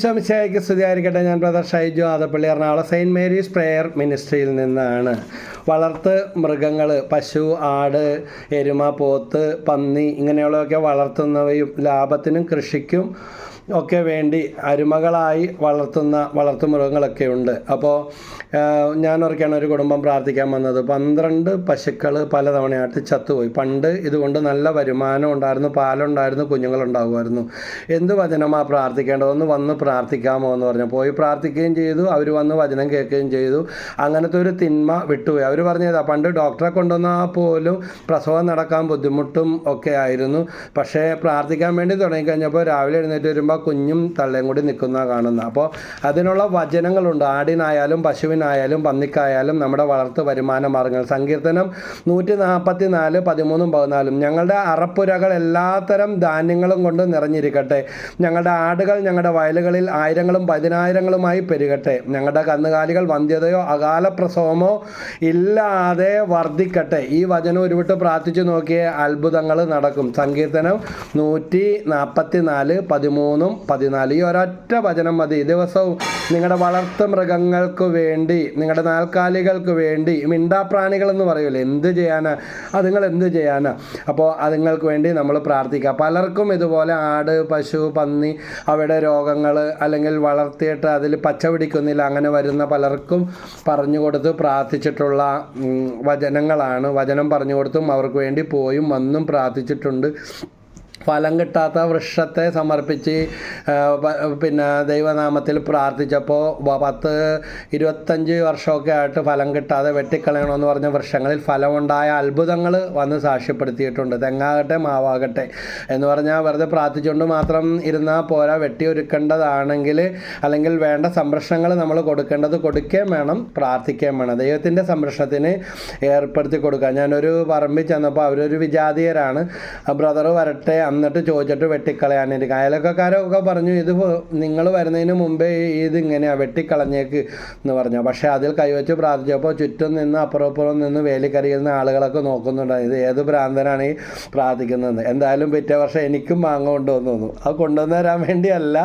ഈശോമിശായിക്ക് സ്തുതിയായിരിക്കട്ടെ. ഞാൻ brother Shaiju Adappally Ernakulam saint Mary's prayer മിനിസ്ട്രിയിൽ നിന്നാണ്. വളർത്ത് മൃഗങ്ങൾ പശു ആട് എരുമ പോത്ത് പന്നി ഇങ്ങനെയുള്ളതൊക്കെ വളർത്തുന്നവയും ലാഭത്തിനും കൃഷിക്കും ഒക്കെ വേണ്ടി അരുമകളായി വളർത്തുന്ന വളർത്തുമൃഗങ്ങളൊക്കെ ഉണ്ട്. അപ്പോൾ ഓർക്കാണ് ഒരു കുടുംബം പ്രാർത്ഥിക്കാൻ വന്നത്. പന്ത്രണ്ട് പശുക്കൾ പലതവണയായിട്ട് ചത്തുപോയി. പണ്ട് ഇതുകൊണ്ട് നല്ല വരുമാനം ഉണ്ടായിരുന്നു പാലുണ്ടായിരുന്നു കുഞ്ഞുങ്ങളുണ്ടാകുമായിരുന്നു എന്ത് വചനമാണ് പ്രാർത്ഥിക്കേണ്ടത് ഒന്ന് വന്ന് പ്രാർത്ഥിക്കാമോ എന്ന് പറഞ്ഞു. പോയി പ്രാർത്ഥിക്കുകയും ചെയ്തു അവർ വന്ന് വചനം കേൾക്കുകയും ചെയ്തു. അങ്ങനത്തെ ഒരു തിന്മ വിട്ടുപോയി. അവർ പറഞ്ഞതാ പണ്ട് ഡോക്ടറെ കൊണ്ടുവന്നാൽ പോലും പ്രസവം നടക്കാൻ ബുദ്ധിമുട്ടും ഒക്കെ ആയിരുന്നു. പക്ഷേ പ്രാർത്ഥിക്കാൻ വേണ്ടി തുടങ്ങിക്കഴിഞ്ഞപ്പോൾ രാവിലെ എഴുന്നേറ്റ് വരുമ്പോൾ കുഞ്ഞും തള്ളയും കൂടി നിൽക്കുന്ന കാണുന്നത് അപ്പോൾ അതിനുള്ള വചനങ്ങളുണ്ട്. ആടിനായാലും പശുവിനായാലും പന്നിക്കായാലും നമ്മുടെ വളർത്ത് വരുമാന മാർഗങ്ങൾ. സങ്കീർത്തനം നൂറ്റി നാൽപ്പത്തി നാല് പതിമൂന്നും പതിനാലും. ഞങ്ങളുടെ അറപ്പുരകൾ എല്ലാത്തരം ധാന്യങ്ങളും കൊണ്ട് നിറഞ്ഞിരിക്കട്ടെ. ഞങ്ങളുടെ ആടുകൾ ഞങ്ങളുടെ വയലുകളിൽ ആയിരങ്ങളും പതിനായിരങ്ങളുമായി പെരുകട്ടെ. ഞങ്ങളുടെ കന്നുകാലികൾ വന്ധ്യതയോ അകാല പ്രസവമോ ഇല്ലാതെ വർദ്ധിക്കട്ടെ. ഈ വചനം ഉരുവിട്ട് പ്രാർത്ഥിച്ചു നോക്കിയ അത്ഭുതങ്ങൾ നടക്കും. സങ്കീർത്തനം നൂറ്റി നാൽപ്പത്തി നാല് പതിമൂന്നും പതിനാല് ഈ ഒരൊറ്റ വചനം മതി. ദിവസവും നിങ്ങളുടെ വളർത്തു മൃഗങ്ങൾക്ക് വേണ്ടി നിങ്ങളുടെ നാൽക്കാലികൾക്ക് വേണ്ടി മിണ്ടാപ്രാണികൾ എന്ന് പറയൂലേ എന്ത് ചെയ്യാനാ? അതുങ്ങൾ എന്ത് ചെയ്യാനാ? അപ്പോൾ അതുങ്ങൾക്ക് വേണ്ടി നമ്മൾ പ്രാർത്ഥിക്കുക പലർക്കും ഇതുപോലെ ആട് പശു പന്നി അവയുടെ രോഗങ്ങൾ അല്ലെങ്കിൽ വളർത്തിയിട്ട് അതിൽ പച്ച പിടിക്കുന്നില്ല അങ്ങനെ വരുന്ന പലർക്കും പറഞ്ഞു കൊടുത്ത് പ്രാർത്ഥിച്ചിട്ടുള്ള വചനങ്ങളാണ്. വചനം പറഞ്ഞു കൊടുത്തും അവർക്ക് വേണ്ടി പോയും വന്നും പ്രാർത്ഥിച്ചിട്ടുണ്ട്. ഫലം കിട്ടാത്ത വൃക്ഷത്തെ സമർപ്പിച്ച് പിന്നെ ദൈവനാമത്തിൽ പ്രാർത്ഥിച്ചപ്പോൾ പത്ത് ഇരുപത്തഞ്ച് വർഷമൊക്കെ ആയിട്ട് ഫലം കിട്ടാതെ വെട്ടിക്കളയണമെന്ന് പറഞ്ഞ വൃക്ഷങ്ങളിൽ ഫലമുണ്ടായ അത്ഭുതങ്ങൾ വന്ന് സാക്ഷ്യപ്പെടുത്തിയിട്ടുണ്ട്. തെങ്ങാകട്ടെ മാവാകട്ടെ എന്ന് പറഞ്ഞാൽ വെറുതെ പ്രാർത്ഥിച്ചുകൊണ്ട് മാത്രം ഇരുന്നാൽ പോരാ. വെട്ടിയൊരുക്കേണ്ടതാണെങ്കിൽ അല്ലെങ്കിൽ വേണ്ട സംരക്ഷണങ്ങൾ നമ്മൾ കൊടുക്കേണ്ടത് കൊടുക്കുകയും വേണം പ്രാർത്ഥിക്കുകയും വേണം. ദൈവത്തിന്റെ സംരക്ഷണത്തിന് ഏർപ്പെടുത്തി കൊടുക്കുക ഞാനൊരു പറമ്പിൽ ചെന്നപ്പോൾ അവരൊരു വിജാതീയരാണ്. ബ്രദർ വരട്ടെ എന്നിട്ട് ചോദിച്ചിട്ട് വെട്ടിക്കളയാനിരിക്കും അയലക്കാരൊക്കെ പറഞ്ഞു ഇത് നിങ്ങൾ വരുന്നതിന് മുമ്പേ ഇത് ഇങ്ങനെയാണ് വെട്ടിക്കളഞ്ഞേക്ക് എന്ന് പറഞ്ഞു. പക്ഷേ അതിൽ കൈവച്ച് പ്രാർത്ഥിച്ചപ്പോൾ ചുറ്റും നിന്ന് അപ്പുറം അപ്പുറം നിന്ന് വേലിക്കരിയുന്ന ആളുകളൊക്കെ നോക്കുന്നുണ്ടായി ഇത് ഏത് ഭ്രാന്തനാണ് ഈ പ്രാർത്ഥിക്കുന്നത് എന്തായാലും പിറ്റേ വർഷം എനിക്കും മാങ്ങ കൊണ്ടുവന്നു തന്നു. അത് കൊണ്ടുവന്ന് തരാൻ വേണ്ടിയല്ല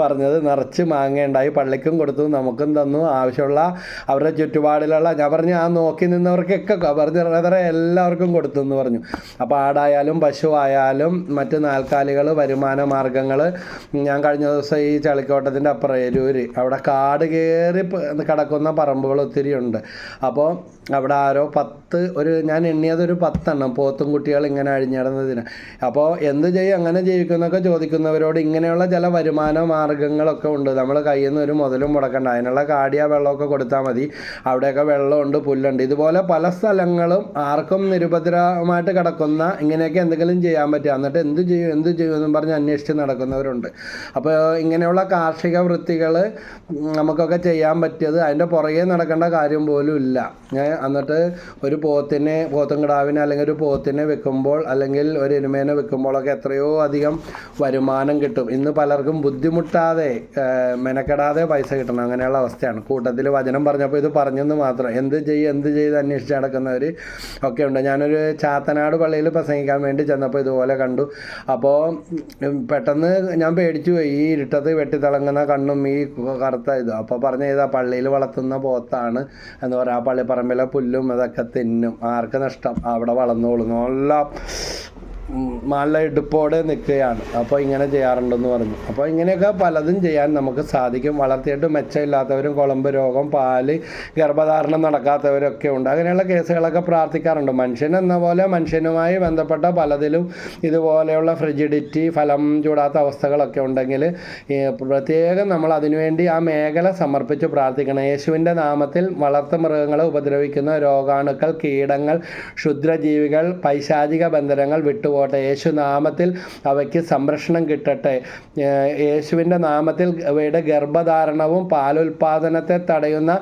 പറഞ്ഞത്. നിറച്ച് മാങ്ങ ഉണ്ടായി പള്ളിക്കും കൊടുത്തു നമുക്കും തന്നു. ആവശ്യമുള്ള അവരുടെ ചുറ്റുപാടിലുള്ള ഞാൻ പറഞ്ഞു ആ നോക്കി നിന്നവർക്കൊക്കെ പറഞ്ഞു എല്ലാവർക്കും കൊടുത്തു എന്ന് പറഞ്ഞു. അപ്പോൾ ആടായാലും പശു ആയാലും മറ്റ് നാൽക്കാലികൾ വരുമാന മാർഗങ്ങൾ ഞാൻ കഴിഞ്ഞ ദിവസം ഈ ചളിക്കോട്ടത്തിന്റെ അപ്പുറം എരൂര്. അവിടെ കാട് കയറി കിടക്കുന്ന പറമ്പുകൾ ഒത്തിരി ഉണ്ട്. അപ്പോൾ അവിടെ ആരോ പത്ത് ഒരു ഞാൻ എണ്ണിയത് ഒരു പത്തെണ്ണം. പോത്തും കുട്ടികൾ ഇങ്ങനെ അഴിഞ്ഞിടുന്നതിന്. അപ്പോൾ എന്ത് ചെയ്യും? അങ്ങനെ ജീവിക്കുന്നൊക്കെ ചോദിക്കുന്നവരോട് ഇങ്ങനെയുള്ള ചില വരുമാന മാർഗങ്ങളൊക്കെ ഉണ്ട്. നമ്മൾ കയ്യിൽ നിന്ന് ഒരു മുതലും മുടക്കണ്ട. അതിനുള്ള കാടിയ വെള്ളമൊക്കെ കൊടുത്താൽ മതി. അവിടെയൊക്കെ വെള്ളമുണ്ട് പുല്ലുണ്ട്. ഇതുപോലെ പല സ്ഥലങ്ങളും ആർക്കും നിരുപദ്രവമായിട്ട് കിടക്കുന്ന ഇങ്ങനെയൊക്കെ എന്തെങ്കിലും ചെയ്യാൻ പറ്റുക. എന്നിട്ട് എന്ത് ചെയ്യും എന്ത് ചെയ്യും എന്നും പറഞ്ഞ് അന്വേഷിച്ച് നടക്കുന്നവരുണ്ട്. അപ്പോൾ ഇങ്ങനെയുള്ള കാർഷിക വൃത്തികൾ നമുക്കൊക്കെ ചെയ്യാൻ പറ്റിയത് അതിന്റെ പുറകെ നടക്കേണ്ട കാര്യം പോലും ഇല്ല. എന്നിട്ട് ഒരു പോത്തിനെ പോത്തും കിടാവിനെ അല്ലെങ്കിൽ ഒരു പോത്തിനെ വെക്കുമ്പോൾ അല്ലെങ്കിൽ ഒരു എരുമേനെ വെക്കുമ്പോഴൊക്കെ എത്രയോ അധികം വരുമാനം കിട്ടും. ഇന്ന് പലർക്കും ബുദ്ധിമുട്ടാതെ മെനക്കെടാതെ പൈസ കിട്ടണം. അങ്ങനെയുള്ള അവസ്ഥയാണ്. കൂട്ടത്തിൽ വചനം പറഞ്ഞപ്പോൾ ഇത് പറഞ്ഞെന്ന് മാത്രം. എന്ത് ചെയ്യും എന്ത് ചെയ്ത് അന്വേഷിച്ച് നടക്കുന്നവർ ഒക്കെ ഉണ്ട്. ഞാനൊരു ചാത്തനാട് പള്ളിയിൽ പ്രസംഗിക്കാൻ വേണ്ടി ചെന്നപ്പോൾ ഇതുപോലെ കണ്ടു. അപ്പോൾ പെട്ടെന്ന് ഞാൻ പേടിച്ചു പോയി. ഈ ഇരുട്ടത്ത് വെട്ടിത്തിളങ്ങുന്ന കണ്ണും ഈ കറുത്ത ഇത്. അപ്പോൾ പറഞ്ഞ ഇതാ പള്ളിയിൽ വളർത്തുന്ന പോത്താണ് എന്ന് പറയുക ആ പള്ളിപ്പറമ്പിലെ പുല്ലും അതൊക്കെ തിന്നും. ആർക്ക് നഷ്ടം. അവിടെ വളർന്നോളും. നല്ല നല്ല ഇടുപ്പോടെ നിൽക്കുകയാണ്. അപ്പോൾ ഇങ്ങനെ ചെയ്യാറുണ്ടെന്ന് പറഞ്ഞു. അപ്പോൾ ഇങ്ങനെയൊക്കെ പലതും ചെയ്യാൻ നമുക്ക് സാധിക്കും. വളർത്തിയിട്ട് മെച്ചമില്ലാത്തവരും കുളമ്പ് രോഗം പാൽ ഗർഭധാരണം നടക്കാത്തവരൊക്കെ ഉണ്ട്. അങ്ങനെയുള്ള കേസുകളൊക്കെ പ്രാർത്ഥിക്കാറുണ്ട്. മനുഷ്യൻ എന്ന പോലെ മനുഷ്യനുമായി ബന്ധപ്പെട്ട പലതിലും ഇതുപോലെയുള്ള ഫ്രിജിഡിറ്റി ഫലം ചൂടാത്ത അവസ്ഥകളൊക്കെ ഉണ്ടെങ്കിൽ പ്രത്യേകം നമ്മൾ അതിനുവേണ്ടി ആ മേഖല സമർപ്പിച്ച് പ്രാർത്ഥിക്കണം. യേശുവിന്റെ നാമത്തിൽ വളർത്തു മൃഗങ്ങളെ ഉപദ്രവിക്കുന്ന രോഗാണുക്കൾ കീടങ്ങൾ ക്ഷുദ്രജീവികൾ പൈശാചിക ബന്ധനങ്ങൾ വിട്ടുപോകട്ടെ യേശു നാമത്തിൽ അവയ്ക്ക് സംരക്ഷണം കിട്ടട്ടെ. യേശുവിന്റെ നാമത്തിൽ അവയുടെ ഗർഭധാരണവും പാലുൽപാദനത്തെ തടയുന്ന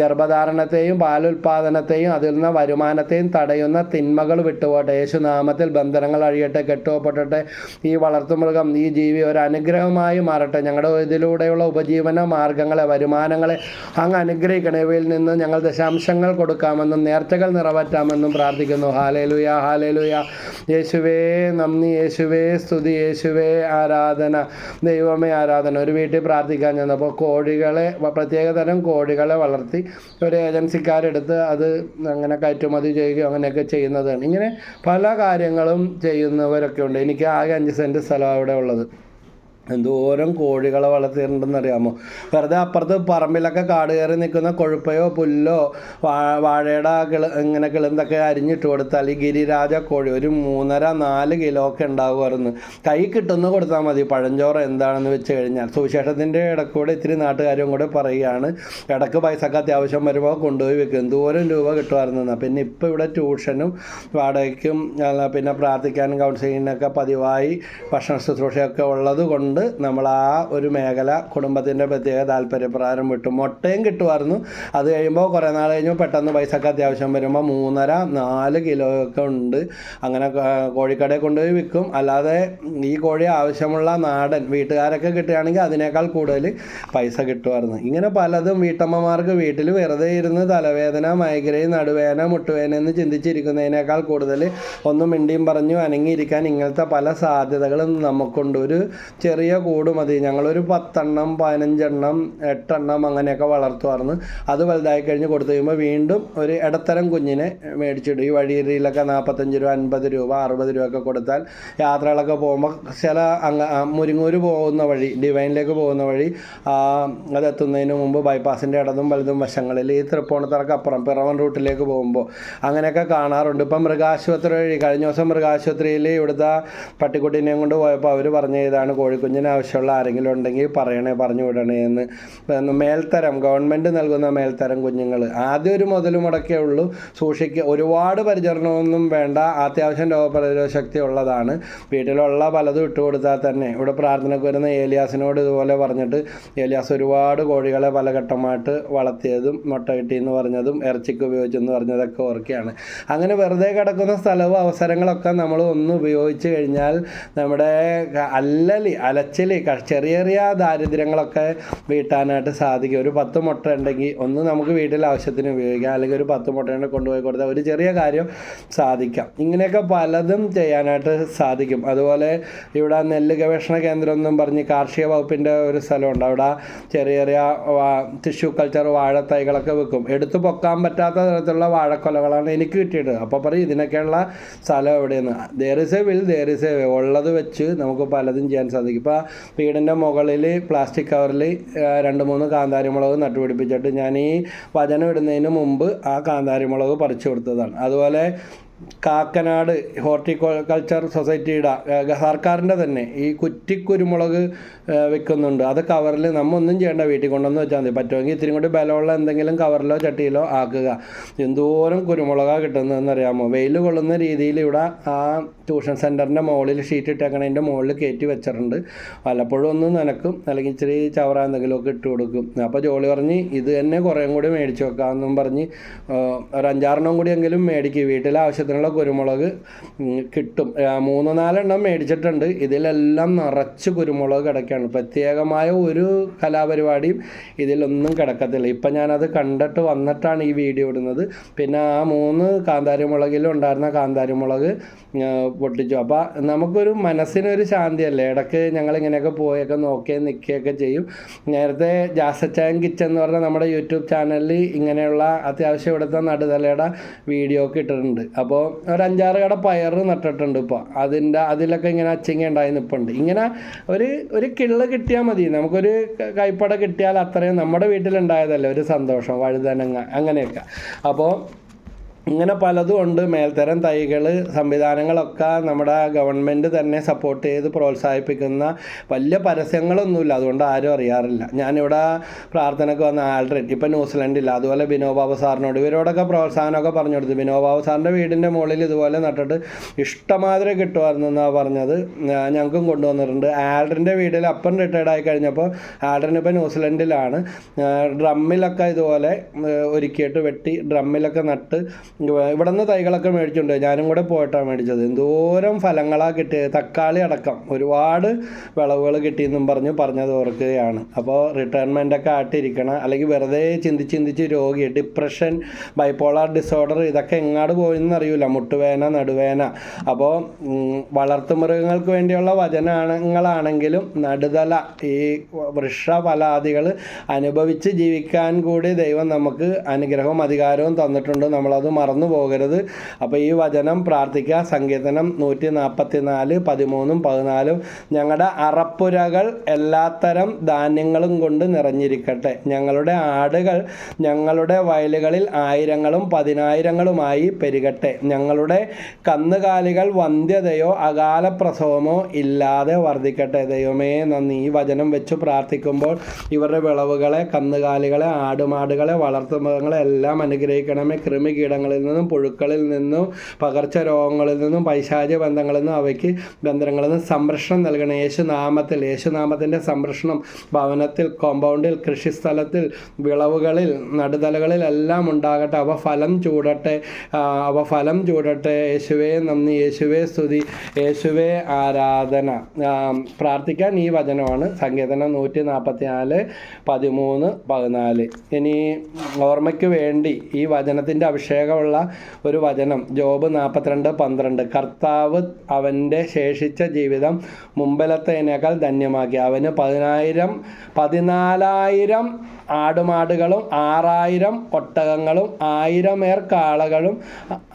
ഗർഭധാരണത്തെയും പാലുൽപാദനത്തെയും അതിൽ നിന്ന് വരുമാനത്തെയും തടയുന്ന തിന്മകൾ വിട്ടുപോട്ടെ യേശു നാമത്തിൽ ബന്ധനങ്ങൾ അഴിയട്ടെ കെട്ടുപോട്ടെ ഈ വളർത്തുമൃഗം ഈ ജീവി ഒരു അനുഗ്രഹമായി മാറട്ടെ. ഞങ്ങളുടെ ഇതിലൂടെയുള്ള ഉപജീവന മാർഗങ്ങളെ വരുമാനങ്ങളെ അങ്ങ് അനുഗ്രഹിക്കണം. ഇവയിൽ നിന്ന് ഞങ്ങൾ ദശാംശങ്ങൾ കൊടുക്കാമെന്നും നേർച്ചകൾ നിറവേറ്റാമെന്നും പ്രാർത്ഥിക്കുന്നു. Hallelujah hallelujah. യേശുവേ നന്ദി യേശുവേ സ്തുതി യേശുവേ ആരാധന ദൈവമേ ആരാധന. ഒരു വീട്ടിൽ പ്രാർത്ഥിക്കാൻ ചെന്നപ്പോൾ കോഴികളെ പ്രത്യേക തരം കോഴികളെ വളർത്തി ഒരു ഏജൻസിക്കാരെടുത്ത് അത് അങ്ങനെ കയറ്റുമതി ചെയ്യുകയോ അങ്ങനെയൊക്കെ ചെയ്യുന്നതാണ്. ഇങ്ങനെ പല കാര്യങ്ങളും ചെയ്യുന്നവരൊക്കെ ഉണ്ട്. എനിക്ക് ആകെ അഞ്ച് സെന്റ് സ്ഥലം അവിടെ ഉള്ളത്. എന്തോരം കോഴികളെ വളർത്തിയിട്ടുണ്ടെന്ന് അറിയാമോ വെറുതെ അപ്പുറത്ത് പറമ്പിലൊക്കെ കാട് കയറി നിൽക്കുന്ന കൊഴുപ്പയോ പുല്ലോ വാഴയുടെ കിള ഇങ്ങനെ കിളുന്തൊക്കെ അരിഞ്ഞിട്ട് കൊടുത്താൽ ഈ ഗിരിരാജ കോഴി ഒരു മൂന്നര നാല് കിലോ ഒക്കെ ഉണ്ടാകുമായിരുന്നു കൈ കിട്ടുന്ന കൊടുത്താൽ മതി. പഴഞ്ചോറ് എന്താണെന്ന് വെച്ച് കഴിഞ്ഞാൽ. സുവിശേഷത്തിന്റെ ഇടക്കൂടെ ഇത്തിരി നാട്ടുകാരും കൂടെ പറയുകയാണ് ഇടയ്ക്ക് പൈസക്ക് അത്യാവശ്യം വരുമ്പോൾ കൊണ്ടുപോയി വെക്കും. എന്തോരം രൂപ കിട്ടുമായിരുന്നു പിന്നെ ഇപ്പോൾ ഇവിടെ ട്യൂഷനും വാടകയ്ക്കും പിന്നെ പ്രാർത്ഥിക്കാനും കൗൺസിലിങ്ങിനൊക്കെ പതിവായി ഭക്ഷണ ശുശ്രൂഷയൊക്കെ ഉള്ളത് കൊണ്ട് നമ്മൾ ആ ഒരു മേഖല കുടുംബത്തിന്റെ പ്രത്യേക താല്പര്യപ്രകാരം വിട്ടു. മുട്ടയും കിട്ടുമായിരുന്നു. അത് കഴിയുമ്പോൾ കുറേ നാൾ കഴിഞ്ഞാൽ പെട്ടെന്ന് പൈസക്ക് അത്യാവശ്യം വരുമ്പോൾ മൂന്നര നാല് കിലോ ഒക്കെ ഉണ്ട്. അങ്ങനെ കോഴിക്കടയിൽ കൊണ്ടുപോയി വിൽക്കും. അല്ലാതെ ഈ കോഴി ആവശ്യമുള്ള നാടൻ വീട്ടുകാരൊക്കെ കിട്ടുകയാണെങ്കിൽ അതിനേക്കാൾ കൂടുതൽ പൈസ കിട്ടുമായിരുന്നു. ഇങ്ങനെ പലതും വീട്ടമ്മമാർക്ക് വീട്ടിൽ വെറുതെ ഇരുന്ന് തലവേദന മൈഗ്രൈൻ നടുവേദന മുട്ടുവേദന എന്ന് ചിന്തിച്ചിരിക്കുന്നതിനേക്കാൾ കൂടുതൽ ഒന്നും മിണ്ടിയും പറഞ്ഞു അനങ്ങിയിരിക്കാൻ ഇങ്ങനത്തെ പല സാധ്യതകളും നമുക്കുണ്ട്. ഒരു ചെറിയ കൂട് മതി. ഞങ്ങളൊരു പത്തെണ്ണം പതിനഞ്ചെണ്ണം എട്ടെണ്ണം അങ്ങനെയൊക്കെ വളർത്തുമായിരുന്നു അത് വലുതായി കഴിഞ്ഞ് കൊടുത്തു കഴിയുമ്പോൾ വീണ്ടും ഒരു ഇടത്തരം കുഞ്ഞിനെ മേടിച്ചിടും. ഈ വഴിയിലൊക്കെ നാൽപ്പത്തഞ്ച് രൂപ അൻപത് രൂപ അറുപത് രൂപ ഒക്കെ കൊടുത്താൽ യാത്രകളൊക്കെ പോകുമ്പോൾ ചില അങ്ങ മുരിങ്ങൂര് പോകുന്ന വഴി ഡിവൈനിലേക്ക് പോകുന്ന വഴി അതെത്തുന്നതിന് മുമ്പ് ബൈപ്പാസിന്റെ ഇടതും വലുതും വശങ്ങളിൽ ഈ തൃപ്പൂണിത്തറക്ക് അപ്പുറം പിറവൻ റൂട്ടിലേക്ക് പോകുമ്പോൾ അങ്ങനെയൊക്കെ കാണാറുണ്ട്. ഇപ്പം മൃഗാശുപത്രി വഴി കഴിഞ്ഞ ദിവസം മൃഗാശുപത്രിയിൽ ഇവിടുത്തെ പട്ടിക്കുട്ടീനെയും കൊണ്ട് പോയപ്പോൾ അവർ പറഞ്ഞ ഇതാണ് കോഴിക്കുഞ്ഞിന് ആവശ്യമുള്ള ആരെങ്കിലും ഉണ്ടെങ്കിൽ പറയണേ പറഞ്ഞു വിടണേ എന്ന്. മേൽത്തരം ഗവൺമെന്റ് നൽകുന്ന മേൽത്തരം കുഞ്ഞുങ്ങൾ. ആദ്യം ഒരു മുതൽ മുടക്കേ ഉള്ളൂ. സൂക്ഷിക്കുക ഒരുപാട് പരിചരണമൊന്നും വേണ്ട. അത്യാവശ്യം രോഗപ്രതിരോധ ശക്തി ഉള്ളതാണ് വീട്ടിലുള്ള പലതും ഇട്ട് കൊടുത്താൽ തന്നെ. ഇവിടെ പ്രാർത്ഥനയ്ക്ക് വരുന്ന ഏലിയാസിനോട് ഇതുപോലെ പറഞ്ഞിട്ട് ഏലിയാസ് ഒരുപാട് കോഴികളെ പല ഘട്ടമായിട്ട് വളർത്തിയതും മുട്ട കിട്ടിയെന്ന് പറഞ്ഞതും ഇറച്ചിക്ക് ഉപയോഗിച്ചെന്ന് പറഞ്ഞതൊക്കെ ഓർക്കുകയാണ്. അങ്ങനെ വെറുതെ കിടക്കുന്ന സ്ഥലവും അവസരങ്ങളൊക്കെ നമ്മൾ ഒന്ന് ഉപയോഗിച്ച് കഴിഞ്ഞാൽ നമ്മുടെ അല്ലലി അലച്ചിലി ക- ചെറിയ ചെറിയ ദാരിദ്ര്യങ്ങളൊക്കെ വീട്ടാനായിട്ട് സാധിക്കും. ഒരു പത്ത് മുട്ട ഉണ്ടെങ്കിൽ ഒന്ന് നമുക്ക് വീട്ടിൽ ആവശ്യത്തിന് ഉപയോഗിക്കാം. അല്ലെങ്കിൽ ഒരു പത്ത് മുട്ട കൊണ്ട് കൊണ്ടുപോയി കൊടുത്താൽ ഒരു ചെറിയ കാര്യം സാധിക്കാം. ഇങ്ങനെയൊക്കെ പലതും ചെയ്യാനായിട്ട് സാധിക്കും. അതുപോലെ ഇവിടെ നെല്ല് ഗവേഷണ കേന്ദ്രം എന്നും പറഞ്ഞ് കാർഷിക വകുപ്പിന്റെ ഒരു സ്ഥലമുണ്ട്. അവിടെ ചെറിയ ചെറിയ ടിഷ്യൂ കൾച്ചർ വാഴത്തൈകളൊക്കെ വെക്കും എടുത്തു പൊക്കാൻ പറ്റാത്ത തരത്തിലുള്ള വാഴക്കൊലകളാണ് എനിക്ക് കിട്ടിയത്. അപ്പോൾ പറയും ഇതിനൊക്കെയുള്ള സ്ഥലം എവിടെയെന്ന്. There is a will there is a way ഉള്ളത് വെച്ച് നമുക്ക് പലതും ചെയ്യാൻ സാധിക്കും. വീടിന്റെ മുകളിൽ പ്ലാസ്റ്റിക് കവറിൽ രണ്ട് മൂന്ന് കാന്താരി മുളക് നട്ടുപിടിപ്പിച്ചിട്ട് ഞാൻ ഈ വചനം ഇടുന്നതിന് മുമ്പ് ആ കാന്താരി മുളക് പറിച്ചു കൊടുത്തതാണ്. അതുപോലെ കാക്കനാട് ഹോർട്ടിക്കൾച്ചർ സൊസൈറ്റിയുടെ സർക്കാരിന്റെ തന്നെ ഈ കുറ്റിക്കുരുമുളക് കുരുമുളക് വെക്കുന്നുണ്ട്. അത് കവറിൽ നമ്മൾ ഒന്നും ചെയ്യേണ്ട വീട്ടിൽ കൊണ്ടുവന്ന് വെച്ചാൽ മതി. പറ്റുമെങ്കിൽ ഇത്തിരി കൂടി ബലമുള്ള എന്തെങ്കിലും കവറിലോ ചട്ടിയിലോ ആക്കുക. എന്തോരം കുരുമുളകാണ് കിട്ടുന്നതെന്ന് അറിയാമോ വെയിൽ കൊള്ളുന്ന രീതിയിൽ ഇവിടെ ആ ട്യൂഷൻ സെന്ററിന്റെ മുകളിൽ ഷീറ്റ് ഇട്ടേക്കണതിന്റെ മുകളിൽ കയറ്റി വെച്ചിട്ടുണ്ട്. വല്ലപ്പോഴും ഒന്ന് നനക്കും. അല്ലെങ്കിൽ ഇച്ചിരി ചവറ എന്തെങ്കിലുമൊക്കെ ഇട്ട് കൊടുക്കും. അപ്പോൾ ജോളി പറഞ്ഞ് ഇത് തന്നെ കുറേ കൂടി മേടിച്ച് വെക്കാമെന്നും പറഞ്ഞ് ഒരു അഞ്ചാറെണ്ണം കൂടിയെങ്കിലും മേടിക്കും. വീട്ടിലെ ആവശ്യത്തിനുള്ള കുരുമുളക് കിട്ടും. മൂന്ന് നാലെണ്ണം മേടിച്ചിട്ടുണ്ട്. ഇതിലെല്ലാം നിറച്ച് കുരുമുളക് കിടക്കുകയാണ് പ്രത്യേകമായ ഒരു കലാപരിപാടിയും ഇതിലൊന്നും കിടക്കത്തില്ല. ഇപ്പം ഞാനത് കണ്ടിട്ട് വന്നിട്ടാണ് ഈ വീഡിയോ ഇടുന്നത്. പിന്നെ ആ മൂന്ന് കാന്താരി മുളകിലും ഉണ്ടായിരുന്ന കാന്താരി മുളക് ആ, പൊട്ടിച്ചു. അപ്പോൾ നമുക്കൊരു മനസ്സിനൊരു ശാന്തിയല്ലേ? ഇടയ്ക്ക് ഞങ്ങളിങ്ങനെയൊക്കെ പോയൊക്കെ നോക്കുകയും നിൽക്കുകയൊക്കെ ചെയ്യും. നേരത്തെ ജാസച്ചാൻ കിച്ചൻ എന്ന് പറഞ്ഞാൽ നമ്മുടെ യൂട്യൂബ് ചാനലിൽ ഇങ്ങനെയുള്ള അത്യാവശ്യം ഇവിടുത്തെ നടുതലയുടെ വീഡിയോ ഒക്കെ ഇട്ടിട്ടുണ്ട്. അപ്പോൾ ഒരു അഞ്ചാറ് കട പയറ് നട്ടിട്ടുണ്ട് ഇപ്പോൾ അതിന്റെ അതിലൊക്കെ ഇങ്ങനെ അച്ചിങ്ങ ഉണ്ടായി നിൽപ്പുണ്ട് ഇങ്ങനെ ഒരു ഒരു കിള്ള് കിട്ടിയാൽ മതി. നമുക്കൊരു കൈപ്പട കിട്ടിയാൽ അത്രയും നമ്മുടെ വീട്ടിലുണ്ടായതല്ലേ ഒരു സന്തോഷം വഴുതനങ്ങ അങ്ങനെയൊക്കെ. അപ്പോൾ ഇങ്ങനെ പലതും ഉണ്ട്. മേൽത്തരം തൈകൾ സംവിധാനങ്ങളൊക്കെ നമ്മുടെ ഗവൺമെന്റ് തന്നെ സപ്പോർട്ട് ചെയ്ത് പ്രോത്സാഹിപ്പിക്കുന്ന വലിയ പരസ്യങ്ങളൊന്നുമില്ല. അതുകൊണ്ട് ആരും അറിയാറില്ല. ഞാനിവിടെ പ്രാർത്ഥനയ്ക്ക് വന്ന ആൽഡ്രൻ ഇപ്പം ന്യൂസിലൻഡിൽ അതുപോലെ ബിനോബാബു സാറിനോട് ഇവരോടൊക്കെ പ്രോത്സാഹനമൊക്കെ പറഞ്ഞു കൊടുത്തു ബിനോബാബു സാറിന്റെ വീടിന്റെ മുകളിൽ ഇതുപോലെ നട്ടിട്ട് ഇഷ്ടമാതിരി കിട്ടുമായിരുന്നു എന്നാണ് പറഞ്ഞത്. ഞങ്ങൾക്കും കൊണ്ടുവന്നിട്ടുണ്ട്. ആൽഡ്രിന്റെ വീട്ടിൽ അപ്പൻ റിട്ടയർഡ് ആയി കഴിഞ്ഞപ്പോൾ ആൽഡ്രൻ ഇപ്പോൾ ന്യൂസിലൻഡിലാണ്. ഡ്രമ്മിലൊക്കെ ഇതുപോലെ ഒരുക്കിയിട്ട് വെട്ടി ഡ്രമ്മിലൊക്കെ നട്ട് ഇവിടെ നിന്ന് തൈകളൊക്കെ മേടിച്ചിട്ടുണ്ട് ഞാനും കൂടെ പോയിട്ടാണ് മേടിച്ചത്. എന്തോരം ഫലങ്ങളാണ് കിട്ടിയത് തക്കാളി അടക്കം. ഒരുപാട് വിളവുകൾ കിട്ടിയെന്നും പറഞ്ഞ് പറഞ്ഞത് ഓർക്കുകയാണ്. അപ്പോൾ റിട്ടയർമെന്റൊക്കെ ആട്ടിരിക്കണം അല്ലെങ്കിൽ വെറുതെ ചിന്തിച്ച് ചിന്തിച്ച് രോഗി ഡിപ്രഷൻ ബൈപ്പോളാർ ഡിസോർഡർ ഇതൊക്കെ എങ്ങാട് പോയെന്ന് അറിയില്ല മുട്ടുവേന നടുവേന അപ്പോൾ വളർത്തുമൃഗങ്ങൾക്ക് വേണ്ടിയുള്ള വചനങ്ങളാണെങ്കിലും നടുതല ഈ വൃക്ഷഫലാദികൾ അനുഭവിച്ച് ജീവിക്കാൻ കൂടി ദൈവം നമുക്ക് അനുഗ്രഹവും അധികാരവും തന്നിട്ടുണ്ട്. നമ്മളത് മറന്നു പോകരുത്. അപ്പോൾ ഈ വചനം പ്രാർത്ഥിക്കുക. സങ്കീർത്തനം നൂറ്റി നാൽപ്പത്തി നാല് പതിമൂന്നും പതിനാലും. ഞങ്ങളുടെ അറപ്പുരകൾ എല്ലാത്തരം ധാന്യങ്ങളും കൊണ്ട് നിറഞ്ഞിരിക്കട്ടെ. ഞങ്ങളുടെ ആടുകൾ ഞങ്ങളുടെ വയലുകളിൽ ആയിരങ്ങളും പതിനായിരങ്ങളുമായി പെരുകട്ടെ. ഞങ്ങളുടെ കന്നുകാലികൾ വന്ധ്യതയോ അകാല പ്രസവമോ ഇല്ലാതെ വർദ്ധിക്കട്ടെ. ദൈവമേ നന്ദി. ഈ വചനം വെച്ച് പ്രാർത്ഥിക്കുമ്പോൾ ഇവരുടെ വിളവുകളെ കന്നുകാലികളെ ആടുമാടുകളെ വളർത്തുമൃഗങ്ങളെ എല്ലാം അനുഗ്രഹിക്കണമേ. കൃമികീടങ്ങളിൽ നിന്നും പുഴുക്കളിൽ നിന്നും പകർച്ച രോഗങ്ങളിൽ നിന്നും പൈശാചിക ബന്ധങ്ങളിൽ നിന്നും അവയ്ക്ക് ബന്ധങ്ങളിൽ നിന്നും സംരക്ഷണം നൽകണം. യേശുനാമത്തിൽ യേശുനാമത്തിന്റെ സംരക്ഷണം ഭവനത്തിൽ കോമ്പൗണ്ടിൽ കൃഷിസ്ഥലത്തിൽ വിളവുകളിൽ നടുതലകളിൽ എല്ലാം ഉണ്ടാകട്ടെ. അവ ഫലം ചൂടട്ടെ. അവ ഫലം ചൂടട്ടെ. യേശുവേ നന്ദി. യേശുവേ സ്തുതി. യേശുവേ ആരാധന. പ്രാർത്ഥിക്കാൻ ഈ വചനമാണ് സങ്കീർത്തനം നൂറ്റി നാൽപ്പത്തി നാല് പതിമൂന്ന് പതിനാല്. ഇനി ഓർമ്മയ്ക്ക് വേണ്ടി ഈ വചനത്തിന്റെ അഭിഷേകമുള്ള ഒരു വചനം. ജോബ് നാൽപ്പത്തിരണ്ട് പന്ത്രണ്ട്. കർത്താവ് അവന്റെ ശേഷിച്ച ജീവിതം മുമ്പിലത്തേനേക്കാൾ ധന്യമാക്കി. അവന് പതിനായിരം പതിനാലായിരം ആടുമാടുകളും ആറായിരം ഒട്ടകങ്ങളും ഏർ കാളകളും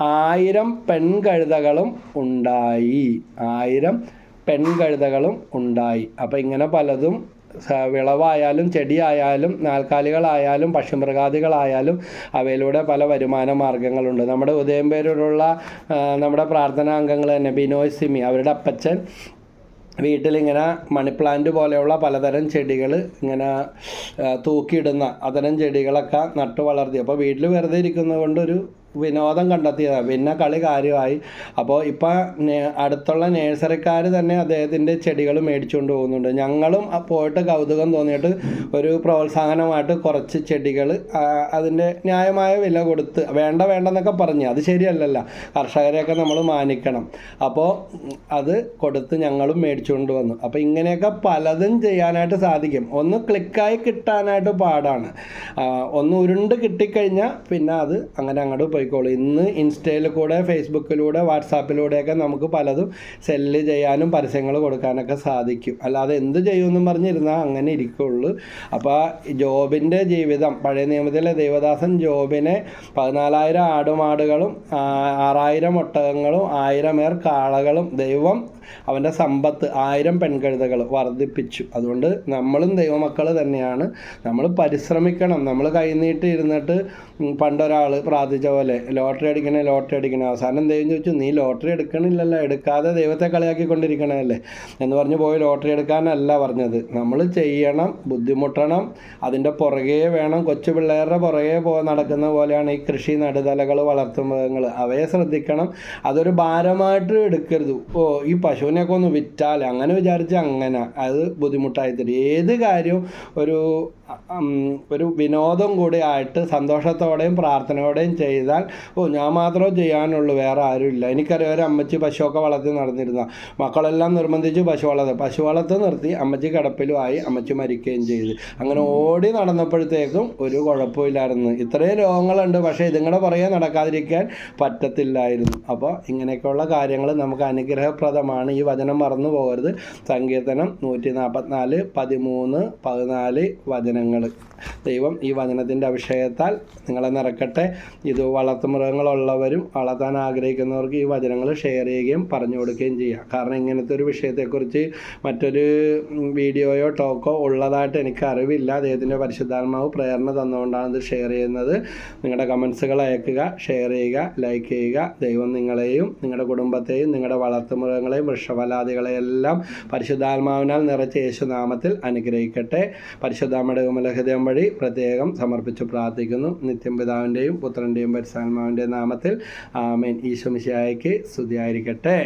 ആയിരം പെൺകഴുതകളും ഉണ്ടായി. ആയിരം പെൺകഴുതകളും ഉണ്ടായി. അപ്പം ഇങ്ങനെ പലതും വിളവായാലും ചെടിയായാലും നാൽക്കാലികളായാലും പക്ഷിമൃഗാദികളായാലും അവയിലൂടെ പല വരുമാന മാർഗങ്ങളുണ്ട് നമ്മുടെ ഉദയംപേരൂരുള്ള നമ്മുടെ പ്രാർത്ഥനാ അംഗങ്ങൾ തന്നെ ബിനോയ് സിമി അവരുടെ അപ്പച്ചൻ വീട്ടിലിങ്ങനെ മണി പ്ലാന്റ് പോലെയുള്ള പലതരം ചെടികൾ ഇങ്ങനെ തൂക്കിയിടുന്ന അത്തരം ചെടികളൊക്കെ നട്ടു വളർത്തി അപ്പോൾ വീട്ടിൽ വെറുതെ ഇരിക്കുന്നത് കൊണ്ടൊരു വിനോദം കണ്ടെത്തിയതാണ് പിന്നെ കളി കാര്യമായി. അപ്പോൾ ഇപ്പം അടുത്തുള്ള നേഴ്സറിക്കാർ തന്നെ അദ്ദേഹത്തിന്റെ ചെടികൾ മേടിച്ചുകൊണ്ട് പോകുന്നുണ്ട്. ഞങ്ങളും പോയിട്ട് കൗതുകം തോന്നിയിട്ട് ഒരു പ്രോത്സാഹനമായിട്ട് കുറച്ച് ചെടികൾ അതിന്റെ ന്യായമായ വില കൊടുത്ത് വേണ്ട വേണ്ടെന്നൊക്കെ പറഞ്ഞ്. അത് ശരിയല്ലല്ല. കർഷകരെയൊക്കെ നമ്മൾ മാനിക്കണം. അപ്പോൾ അത് കൊടുത്ത് ഞങ്ങളും മേടിച്ചുകൊണ്ട് വന്നു. അപ്പോൾ ഇങ്ങനെയൊക്കെ പലതും ചെയ്യാനായിട്ട് സാധിക്കും. ഒന്ന് ക്ലിക്കായി കിട്ടാനായിട്ട് പാടാണ്. ഒന്ന് ഉരുണ്ട് കിട്ടിക്കഴിഞ്ഞാൽ പിന്നെ അത് അങ്ങനെ അങ്ങോട്ട് പോയിക്കോളൂ. ഇന്ന് ഇൻസ്റ്റയിൽ കൂടെ ഫേസ്ബുക്കിലൂടെ വാട്സാപ്പിലൂടെയൊക്കെ നമുക്ക് പലതും സെല്ല് ചെയ്യാനും പരസ്യങ്ങൾ കൊടുക്കാനൊക്കെ സാധിക്കും. അല്ലാതെ എന്ത് ചെയ്യുമെന്നും പറഞ്ഞിരുന്നാൽ അങ്ങനെ ഇരിക്കുള്ളൂ. അപ്പോൾ ജോബിന്റെ ജീവിതം പഴയ നിയമത്തിലെ ദേവദാസൻ ജോബിനെ പതിനാലായിരം ആടുമാടുകളും ആറായിരം ഒട്ടകങ്ങളും ആയിരം പേർ കാളകളും ദൈവം അവന്റെ സമ്പത്ത് ആയിരം പെൺകഴുതകൾ വർദ്ധിപ്പിച്ചു. അതുകൊണ്ട് നമ്മളും ദൈവമക്കൾ തന്നെയാണ്. നമ്മൾ പരിശ്രമിക്കണം. നമ്മൾ കൈനീട്ടി ഇരുന്നിട്ട് പണ്ടൊരാൾ പ്രാർത്ഥിച്ച പോലെ ലോട്ടറി അടിക്കണേ ലോട്ടറി അടിക്കണേ. അവസാനം ദൈവം ചോദിച്ചു നീ ലോട്ടറി എടുക്കണില്ലല്ലോ എടുക്കാതെ ദൈവത്തെ കളിയാക്കിക്കൊണ്ടിരിക്കണമല്ലേ എന്ന് പറഞ്ഞ് പോയി ലോട്ടറി എടുക്കാനല്ല പറഞ്ഞത്. നമ്മൾ ചെയ്യണം ബുദ്ധിമുട്ടണം അതിന്റെ പുറകെ വേണം. കൊച്ചു പിള്ളേരുടെ പുറകെ പോ നടക്കുന്ന പോലെയാണ് ഈ കൃഷി നടുതലകൾ വളർത്തുമൃഗങ്ങൾ അവയെ ശ്രദ്ധിക്കണം. അതൊരു ഭാരമായിട്ട് എടുക്കരുത്. ഓ ഈ പശുവിനെയൊക്കെ ഒന്ന് വിറ്റാൽ അങ്ങനെ വിചാരിച്ച് അങ്ങനെ അത് ബുദ്ധിമുട്ടായി തരും ഏത് കാര്യവും ഒരു ഒരു വിനോദം കൂടി ആയിട്ട് സന്തോഷത്തോടെയും പ്രാർത്ഥനയോടെയും ചെയ്താൽ ഓ ഞാൻ മാത്രമേ ചെയ്യാനുള്ളൂ വേറെ ആരുമില്ല. എനിക്കറിയാം ഒരു അമ്മച്ചി പശുവൊക്കെ വളർത്തി നടന്നിരുന്ന മക്കളെല്ലാം നിർബന്ധിച്ച് പശു വളർത്തുക പശു വളർത്ത് നിർത്തി അമ്മച്ചി കിടപ്പിലുമായി അമ്മച്ചി മരിക്കുകയും ചെയ്തു. അങ്ങനെ ഓടി നടന്നപ്പോഴത്തേക്കും ഒരു കുഴപ്പമില്ലായിരുന്നു. ഇത്രയും രോഗങ്ങളുണ്ട് പക്ഷേ ഇതുങ്ങളെ പുറകെ നടക്കാതിരിക്കാൻ പറ്റത്തില്ലായിരുന്നു. അപ്പോൾ ഇങ്ങനെയൊക്കെയുള്ള കാര്യങ്ങൾ നമുക്ക് അനുഗ്രഹപ്രദമാണ്. ഈ വചനം മറന്നു പോകരുത്. സങ്കീർത്തനം നൂറ്റി നാൽപ്പത്തിനാല് പതിമൂന്ന് പതിനാല് വചനം വചനങ്ങൾ ദൈവം ഈ വചനത്തിന്റെ അഭിഷേകത്താൽ നിങ്ങളെ നിറക്കട്ടെ. ഇത് വളർത്തുമൃഗങ്ങളുള്ളവരും വളർത്താൻ ആഗ്രഹിക്കുന്നവർക്ക് ഈ വചനങ്ങൾ ഷെയർ ചെയ്യുകയും പറഞ്ഞു കൊടുക്കുകയും ചെയ്യാം. കാരണം ഇങ്ങനത്തെ ഒരു വിഷയത്തെക്കുറിച്ച് മറ്റൊരു വീഡിയോയോ ടോക്കോ ഉള്ളതായിട്ട് എനിക്ക് അറിവില്ല. അദ്ദേഹത്തിന്റെ പരിശുദ്ധാത്മാവ് പ്രേരണ തന്നുകൊണ്ടാണ് ഇത് ഷെയർ ചെയ്യുന്നത്. നിങ്ങളുടെ കമൻസുകൾ അയക്കുക ഷെയർ ചെയ്യുക ലൈക്ക് ചെയ്യുക. ദൈവം നിങ്ങളെയും നിങ്ങളുടെ കുടുംബത്തെയും നിങ്ങളുടെ വളർത്തുമൃഗങ്ങളെയും വൃക്ഷഫലാദികളെയെല്ലാം പരിശുദ്ധാത്മാവിനാൽ നിറച്ച യേശുനാമത്തിൽ അനുഗ്രഹിക്കട്ടെ. പരിശുദ്ധാമയുടെ ഹൃദയം വഴി പ്രത്യേകം സമർപ്പിച്ചു പ്രാർത്ഥിക്കുന്നു. നിത്യം പിതാവിന്റെയും പുത്രന്റെയും പരിശുദ്ധാത്മാവിന്റെ നാമത്തിൽ ആമേൻ. ഈശ്വമിശായ്ക്ക് സ്തുതിയായിരിക്കട്ടെ.